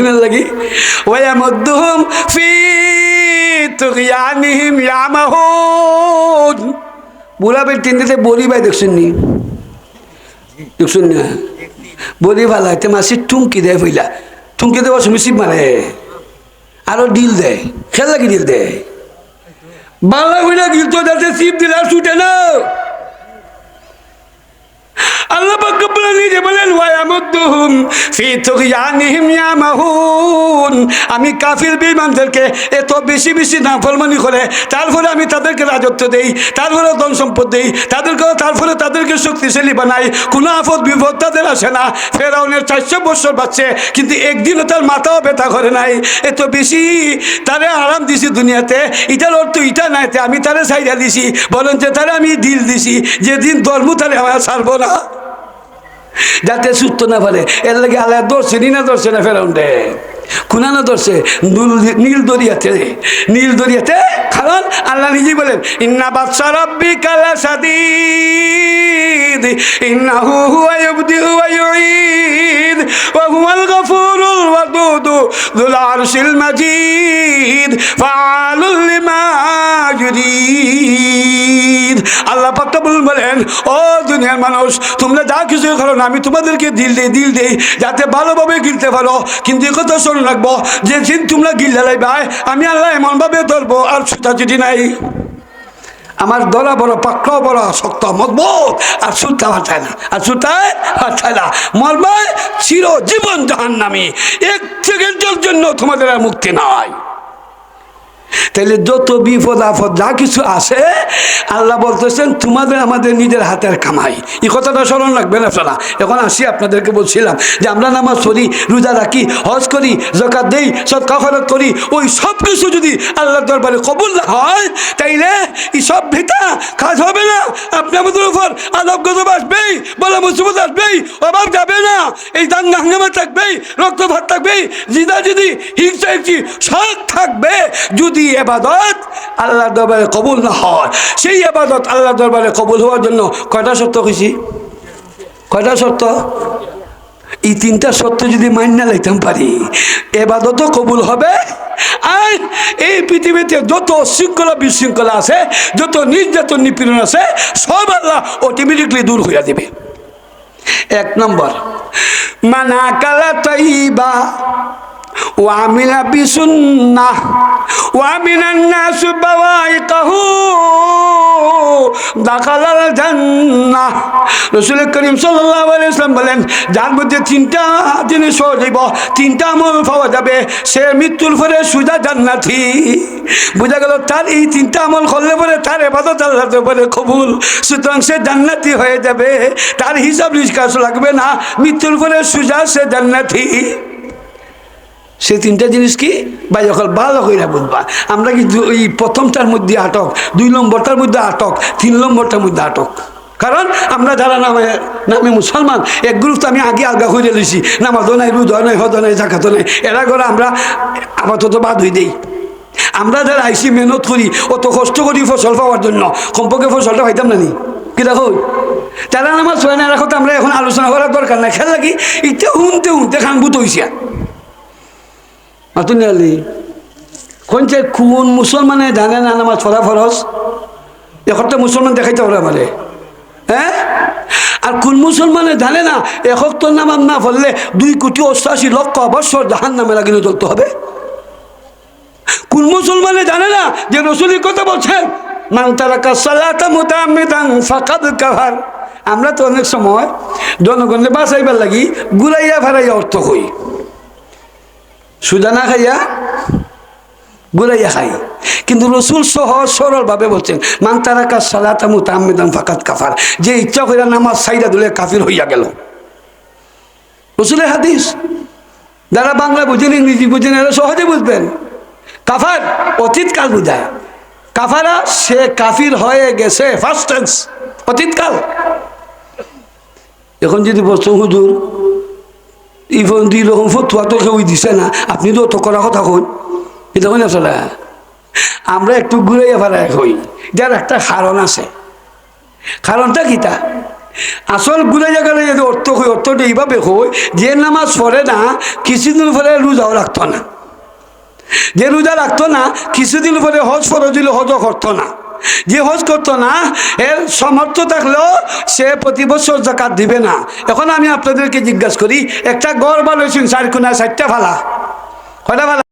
লাগি? ওয়া মদ্দুহুম ফি বলি ভাই দেখছেন নি? দেখছেন না? বলি ভালা তে মাসি টুমকি দেয় ফইলা। টুমকি দেওয়ার সময় মারে। আরও ডিল দেয়। খেল লাগি ডিল দেয়। বাংলা হইলা গিলতো যাতে সিপ দিলে ছুটে না। আল্লাহ পাক রব্বুল নিজে বলেন, ওয়ায়ামুদ্দুহুম ফি তুগয়ানিহিম ইয়ামাহুন। আমি কাফির বেঈমানদেরকে এত বেশি বেশি নাফরমানি করে তারপরে আমি তাদেরকে রাজত্ব দেই তারপরে ধন সম্পদ দেই, তাদেরকে তারপরে তাদেরকে শক্তিশালী বানাই। কোনো আফত বিপদ তাদের আসে না। ফেরাউনের চারশো বছর বাচ্চে কিন্তু একদিনও তার মাথাও ব্যথা করে নাই। এত বেশি তারে আরাম দিছি দুনিয়াতে, এটার অর্থ ইটা নাই তে আমি তারে সাইডা দিছি বলেন যে তারে আমি দিল দিছি। যেদিন ধর্ম তারে আমার ছাড়বো না। যাতে সুস্থ না পারে। এর লাগে আল্লাহ ধরছে নি না ধরছে না ফেরাউন্ডে খুনা না ধরছে নুল- দরিয়াতে। নীল দরিয়াতে কারণ আল্লাহ নিজেই বলেন, ইন্না বাদশা রব্বি কালা সাদিদ ইন্নাহু হুয়া ইবদিউ ওয়া ইউঈদ। ওয়া হুয়াল গফুরুল ওয়াদুদ যুল আরশিল মাজিদ। ফাআলুল লিমা ইউরিদ। তো বলেন, ও দুনিয়ার মানুষ, তোমরা যা কিছু করো না, আমি তোমাদেরকে দিল দিই দিল দিই, যাতে ভালোভাবে গিলতে পারো। কিন্তু এই কথা রাখব যে দিন তোমরা গিল্লা লাইবাই আমি আল্লাহ এমনভাবে ধরবো, আর সুতা যদি নাই, আমার দলা বড়, পাকড়াও বড়, শক্ত, মজবুত, আর সুতা হাঁটায় না, আর সুতায় হাঁটায় না। মরবায় চির জীবন জাহান নামি এক সেকেন্ডের জন্য তোমাদের আর মুক্তি নয় তাহলে যত বিপদ আপদ যা কিছু আছে, আল্লাহ বলতেছেন, তোমাদের আমাদের নিজের হাতের কামাই। এই কথাটা স্মরণ রাখবেন আপনারা। এখন আসি আপনাদেরকে বলছিলাম যে আমরা নামাজ পড়ি, রোজা রাখি, হজ করি জকাত দেই সৎকা খরচ করি, ওই সব কিছু যদি আল্লাহর দরবারে কবুল না হয়, তাইলে এই সব ভিতা কাজ হবে না। আপনি আমাদের উপর আদব গজব আসবেই, বলা মুসিবত আসবেই, অভাব যাবে না। এই দাঙ্গা হাঙ্গামা থাকবেই, রক্তপাত থাকবেই, জিদা জিদি হিংসা হিংসি সব থাকবে। যদি এবাদত আল্লাহ দরবারে কবুল না হয়। সেই এবাদত আল্লাহ দরবারে কবুল হওয়ার জন্য কয়টা শর্ত কইছি? কয়টা শর্ত? এই তিনটা সত্য যদি মান্য লাইতাম পারি এবাদতও কবুল হবে আর এই পৃথিবীতে যত শৃঙ্খলা বিশৃঙ্খলা আছে, যত নির্যাতন নিপীড়ন আছে, সব আল্লাহ অটোমেটিকলি দূর হইয়া দিবে। এক নম্বর, মানা কালা তৈবা وعمل بسنة ومن الناس بوائقه دخل الجنة রসুল করিম সাল্লাহ ইসলাম বলেন যার মধ্যে তিনটা জিনিস হয়ে যাইব তিনটা আমল পাওয়া যাবে সে মৃত্যুর পরে সুজা জান্নাতি বোঝা গেল তার এই তিনটা আমল করলে পরে তার এবাদত আল্লাহ পরে কবুল সুতরাং সে জান্নাতি হয়ে যাবে তার হিসাব নিষ্কাশ লাগবে না মৃত্যুর পরে সুজা সে জান্নাতি সেই তিনটা জিনিস কি? বা যখন ভালো কইরা বুঝবা। আমরা কি ওই প্রথমটার মধ্যে আটক, দুই নম্বরটার মধ্যে আটক, তিন নম্বরটার মধ্যে আটক? কারণ আমরা যারা নামে নামে মুসলমান, এক গ্রুপ তো আমি আগে আলগা হয়ে লইছি, নামাজও নাই রুদ নাই হদ নাই জাকাতও নাই। এরা করে আমরা আপাতত বাদ হয়ে দেই। আমরা যারা আইসি মেহনত করি, অত কষ্ট করি ফসল পাওয়ার জন্য। কমপক্ষে ফসলটা পাইতাম না নি? কি দেখো? তারা নামাজ হয় না রাখো তো আমরা এখন আলোচনা করার দরকার নাই। খেয়াল লাগি ইতে শুনতে শুনতে খানবুত হইছে। মাতুনি আলি কোনছে কোন মুসলমানে জানে না নামাজ পড়া ফরজ? এখনটা মুসলমান দেখাইতে পারে আমারে। হ্যাঁ? আর কোন মুসলমানে জানে না একক তো নামাজ না পড়লে দুই কোটি অষ্টাশি লক্ষ বৎসর জাহান নামে লাগিয়ে চলতে হবে? কোন মুসলমানে জানে না যে রসুলের কথা বলছেন আমরা তো অনেক সময় জনগণের বাঁচাইবার লাগি, গুলাইয়া ফেরাইয়া অর্থ হই সুদা না খাইয়া গুলাইয়া খাই। কিন্তু রসুল সহজ সরলভাবে বলছেন, মান তারা কাজ সালাতা মুতামিদান ফাকাত কাফার। যে ইচ্ছা করে নামাজ সাইডা দিলে কাফির হইয়া গেল। রসুলের হাদিস। যারা বাংলা বুঝেন, ইংরেজি বুঝেন, এরা সহজে বুঝবেন। কাফার অতীতকাল বুঝায়। কাফারা, সে কাফির হয়ে গেছে ফার্স্ট টেন্স অতীতকাল। এখন যদি বলছো হুজুর ইভন দুই রকম ফতুয়া কেউ দিছে না। আপনি তো অত করা কথা কই এটা হয় চলে আমরা একটু ঘুরে ফেরাই হই যার একটা কারণ আছে। কারণটা কিতা আসল গুলে জায়গায় যদি অর্থ হয় অর্থটা এইভাবে হয় যে নামাজ পড়ে না, কিছুদিন পরে রোজাও রাখতো না। যে রোজা রাখতো না, কিছুদিন পরে হজ ফরজ দিল হজও করতো না। যে হজ করতো না, এর সমর্থ থাকলেও সে প্রতি বছর জাকাত দিবে না। এখন আমি আপনাদেরকে জিজ্ঞাসা করি, একটা গড় বানাইছেন চার কোনা চারটা ভালা কয়টা ফালা?